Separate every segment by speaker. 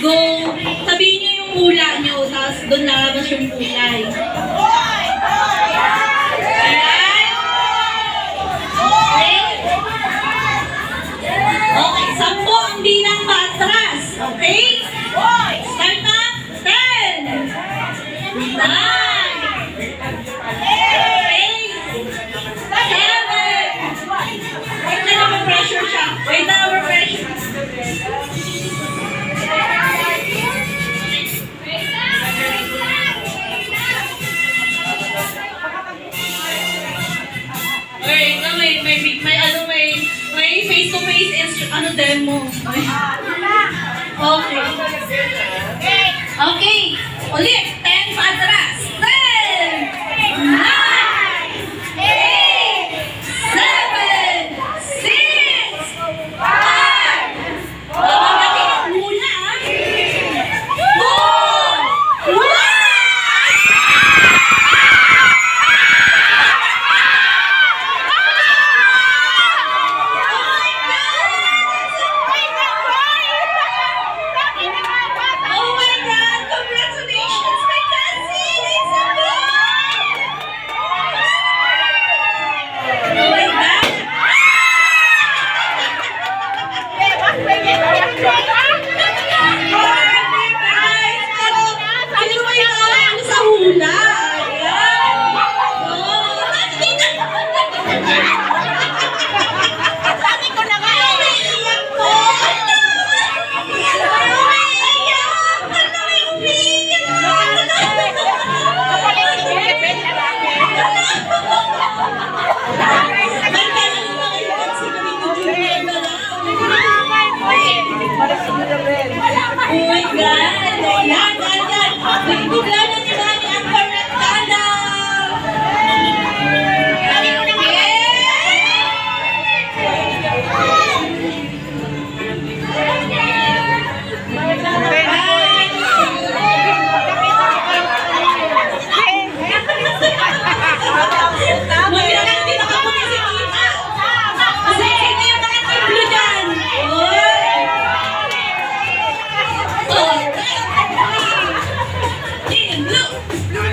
Speaker 1: go, sabihin niyo yung hula niyo, tapos doon lalabas yung kulay. Ayan. Okay? Okay, sampo ang bilang. Okay? Start na. Ten. Nine. Okay, face to face instru- ano demo. Ah, okay. Okay, ulit. blue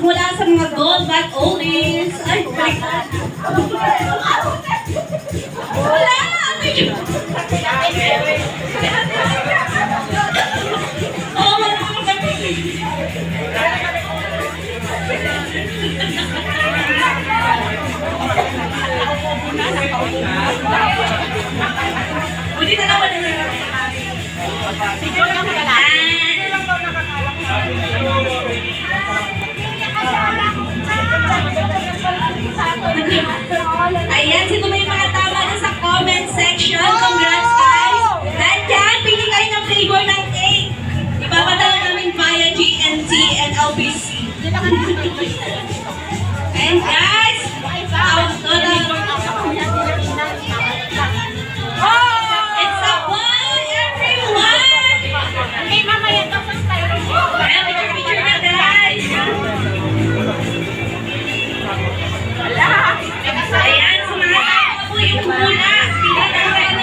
Speaker 1: mula sa mga gold but oldies. Ay, baliktad. Wala! Wala!